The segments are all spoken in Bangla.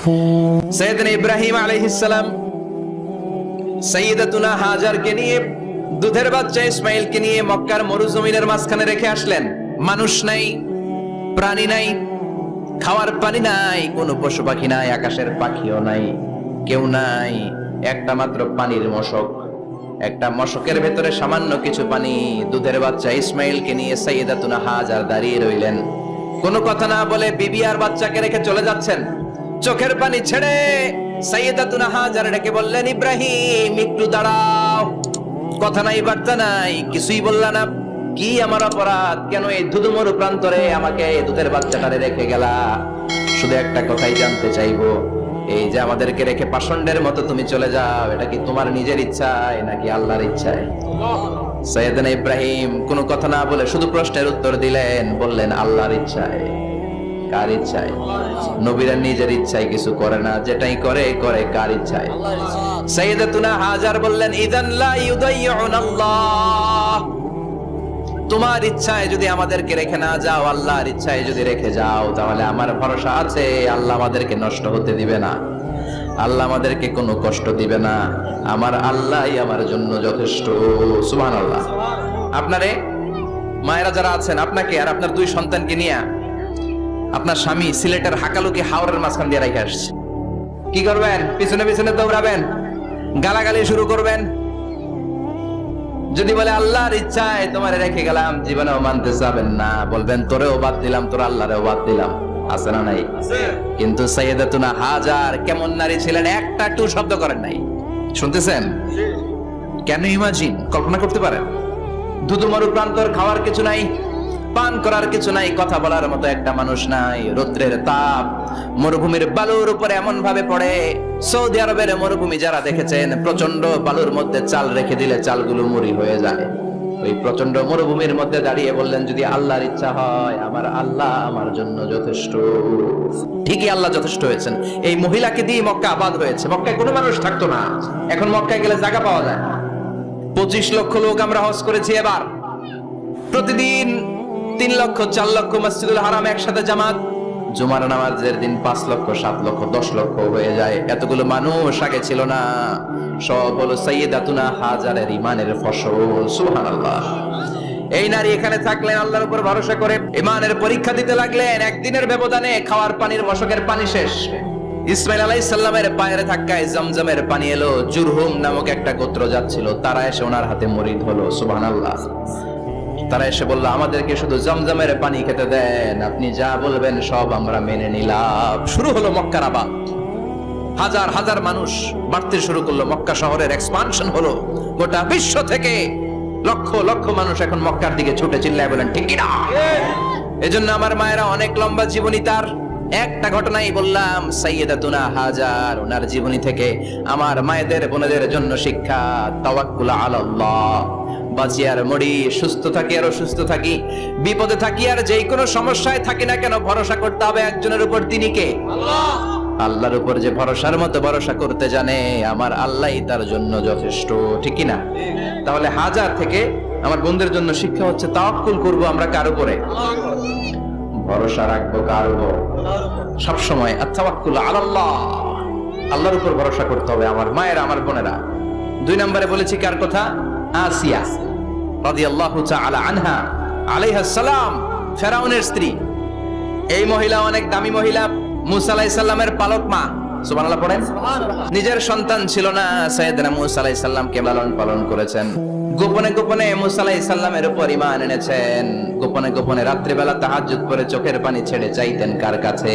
সৈয়দনা ইব্রাহিম আলাইহিসসালাম সৈয়দাতুনা হাজারকে নিয়ে, দুধের বাচ্চা ইসমাইলকে নিয়ে মক্কার মরুজমিনের মাঝখানে রেখে আসলেন। মানুষ নাই, প্রাণী নাই, খাওয়ার পানি নাই, কোনো পশু পাখি নাই, আকাশের পাখিও নাই, কেউ নাই, একটা মাত্র পানির মশক। একটা মশকের ভেতরে সামান্য কিছু পানি, দুধের বাচ্চা ইসমাইলকে নিয়ে সাইয়েদাতুনা হাজার দাঁড়িয়ে রইলেন। কোনো কথা না বলে বিবি আর বাচ্চাকে রেখে চলে যাচ্ছেন। চোখের পানি ছেড়ে সাইয়েদাতুনা হাজার ডেকে বললেন, ইব্রাহিম, একটু দাঁড়াও। কথা নাই, বার্তা নাই, কিছুই বললা না। কি আমার অপরাধ? কেন এই ধুধুমরু প্রান্তরে আমাকে দুধের বাচ্চাটারে রেখে গেলা? শুধু একটা কথাই জানতে চাইব। এই যে আমাদেরকে রেখে পাষণ্ডের মতো তুমি চলে যাও, এটা কি তোমার নিজের ইচ্ছায় নাকি আল্লাহর ইচ্ছায়? সৈয়দনা ইব্রাহিম কোনো কথা না বলে শুধু প্রশ্নের উত্তর দিলেন, বললেন, আল্লাহর ইচ্ছায়। কার ইচ্ছায়? নবীরা নিজের ইচ্ছায় কিছু করে না, যেটাই করে করে কার ইচ্ছায়? সাইয়েদাতুনা হাজার বললেন, ইদান লা ইউদাইয়ুন আল্লাহ। তোমার ইচ্ছায় যদি আমাদেরকে রেখে না যাও, আল্লাহর ইচ্ছায় যদি রেখে যাও, তাহলে আমার ভরসা আছে, আল্লাহ আমাদেরকে নষ্ট হতে দিবে না। আল্লাহ আমাদেরকে কোনো কষ্ট দিবে না। আমার আল্লাহই আমার জন্য যথেষ্ট। সুবহান আল্লাহ আপনারে, মায়েরা যারা আছেন, আপনাকে আর আপনার দুই সন্তানকে নিয়ে আপনার স্বামী সিলেটের হাকালুকে হাওড়ের মাঝখান দিয়ে রেখে আসছে। কি করবেন? পিছনে পিছনে দৌড়াবেন? গালাগালি শুরু করবেন? যদি বলে আল্লাহর ইচ্ছায় তোমার রেখে গেলাম জীবনেও মানতে যাবেন না। বলবেন তোরেও বাদ দিলাম তোর আল্লাহরেও বাদ দিলাম। আছে না নাই? কিন্তু সৈয়দাতুনা হাজার কেমন নারী ছিলেন একটা টু শব্দ করেন নাই। শুনতেছেন? কেন ইমাজিন? কল্পনা করতে পারেন? দুদুমরু প্রান্তর খাওয়ার কিছু নাই? পান করার কিছু নাই, কথা বলার মতো একটা মানুষ নাই। রৌদ্রের তাপ মরুভূমির বালুর উপরে এমন ভাবে পড়ে। সৌদি আরবের মরুভূমি যারা দেখেছেন প্রচণ্ড বালুর মধ্যে চাল রেখে দিলে চালগুলো মুড়ি হয়ে যায়। ওই প্রচণ্ড মরুভূমির মধ্যে দাঁড়িয়ে বললেন, যদি আল্লাহর ইচ্ছা হয়, আমার আল্লাহ আমার জন্য যথেষ্ট। ঠিকই আল্লাহ যথেষ্ট হয়েছেন। এই মহিলাকে দিয়ে মক্কা আবাদ হয়েছে। মক্কায় কোনো মানুষ থাকতো না। এখন মক্কায় গেলে জায়গা পাওয়া যায় পঁচিশ লক্ষ লোক আমরা হজ করেছি এবার। প্রতিদিন তিন লক্ষ, চার লক্ষ মসজিদুল হারাম একসাথে জামাত। জুমার নামাজের দিন পাঁচ লক্ষ, সাত লক্ষ, দশ লক্ষ হয়ে যায়। এতগুলো মানুষ আগে ছিল না। সব হলো সৈয়দাতুনা হাজারের ইমানের ফসল। সুহান আল্লাহ এই নারী এখানে থাকলেন আল্লাহর উপর ভরসা করে ইমানের পরীক্ষা দিতে লাগলেন। একদিনের ব্যবধানে খাওয়ার পানির মশকের পানি শেষ। ইসমাইল আলাই সাল্লামের পায়ের ধাক্কায় জমজমের পানি এলো। জুরহুম নামক একটা গোত্র যাচ্ছিল। তারা এসে ওনার হাতে মরিদ হলো। সুবহান আল্লাহ তারা এসে বলল, আমাদেরকে শুধু জমজমের পানি খেতে দেন। আপনি যা বলবেন সব আমরা মেনে নিলাম। শুরু হলো মক্কার আবাদ। হাজার হাজার মানুষ বাড়তে শুরু করল। মক্কা শহরের এক্সপানশন হলো গোটা বিশ্ব থেকে। লক্ষ লক্ষ মানুষ এখন মক্কার দিকে ছুটে চিল্লায় বলেন, ঠিক না? এজন্য আমার মায়েরা অনেক লম্বা জীবনী তার। একটা ঘটনাই বললাম সাইয়েদাতুনা হাজার, ওনার জীবনী থেকে। আমার মায়েদের বোনেদের জন্য শিক্ষা, তাওয়াক্কুল আলাল্লাহ। বাঁচি আর মরি সুস্থ থাকি আর অসুস্থ থাকি বিপদে থাকি আর যেই কোনো সমস্যায় থাকি না কেন ভরসা করতে হবে একজনের উপর তিনি কে? আল্লাহর উপর যে ভরসার মতো ভরসা করতে জানে আমার আল্লাহই তার জন্য যথেষ্ট ঠিক না তাহলে হাজার থেকে আমার বন্ধুদের জন্য শিক্ষা হচ্ছে তাওয়াক্কুল করব আমরা কার উপরে? ভরসা রাখব কার উপর? সবসময় আত্মাওয়াক্কুল আলাল্লাহ। আল্লাহর উপর ভরসা করতে হবে আমার মায়েরা আমার বোনেরা। দুই নম্বরে বলেছি কার কথা? আসিয়া রাদিয়াল্লাহু তাআলা আনহা সালাম, ফেরাউনের স্ত্রী। এই মহিলা অনেক দামি মহিলা, মুসা আলাইহিস সালামের পালক মা। সুবহানাল্লাহ পড়েন। নিজের সন্তান ছিল না, সাইয়েদনা মুসা আলাইহিস সালামকে লালন পালন করেছেন। গোপনে গোপনে মুসা আলাইহিস সালামের উপর ঈমান এনেছেন। গোপনে গোপনে রাত্রিবেলা তাহাজ্জুদ করে চোখের পানি ছেড়ে চাইতেন কার কাছে?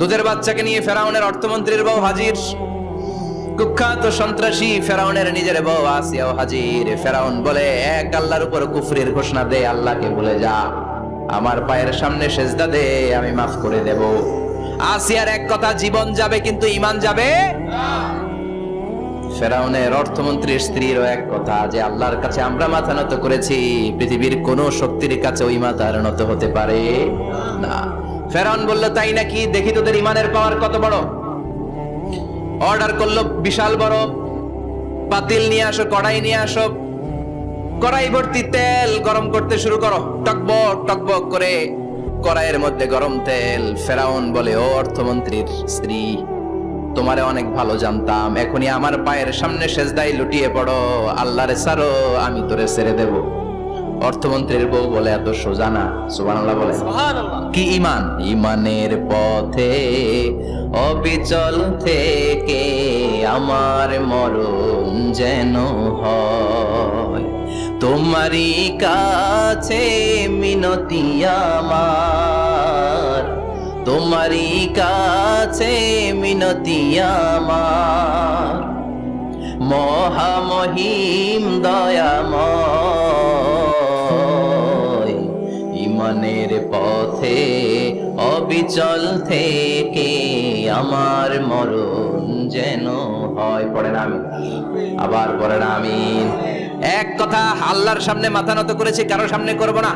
দুধের বাচ্চাকে নিয়ে ফেরাউনের অর্থমন্ত্রীর বউ হাজির। কুখ্যাত সন্ত্রাসী ফেরাউনের নিজের বউ আসিয়াও হাজির। ফেরাউন বলে, এক আল্লাহর উপর কুফরির ঘোষণা দে, আল্লাহকে বলে যা। আমার পায়ের সামনে সেজদা দে, আমি মাফ করে দেব। আসিয়ার এক কথা, জীবন যাবে কিন্তু ইমান যাবে ফেরাউনের অর্থমন্ত্রীর স্ত্রীরও এক কথা, যে আল্লাহর কাছে আমরা মাথা নত করেছি, পৃথিবীর কোন শক্তির কাছে ওই মাথা নত হতে পারে না। ফেরাউন বলল, তাই নাকি? দেখি তোদের ইমানের পাওয়ার কত বড়? অর্ডার করল, বিশাল বড়। পাতিল নিয়ে আসো, কড়াই নিয়ে আসো। কড়াই ভর্তি তেল গরম করতে শুরু করো। টকবক টকবক করে কড়াইয়ের মধ্যে গরম তেল। ফেরাউন বলে, ও অর্থমন্ত্রীর স্ত্রী, তোমারে অনেক ভালো জানতাম। এখনই আমার পায়ের সামনে সেজদাই লুটিয়ে পড়ো। আল্লাহরে সারো আমি তোরে ছেড়ে দেব। অর্থমন্ত্রীর বউ বলে এত সোজা না বলে। কি ইমান ইমানের পথে অবিচল থেকে আমার মরণ যেন হয়। তোমারই কাছে মিনতি আমার তোমারই কাছে মিনতি আমার। মহামহিম দয়াময় পথে, অবিচল থেকে আমার মরণ যেন হয়। পড়ে না আমি আবার পড়ে না আমি এক কথা আল্লাহর সামনে মাথা নত করেছি, কারও সামনে করব না।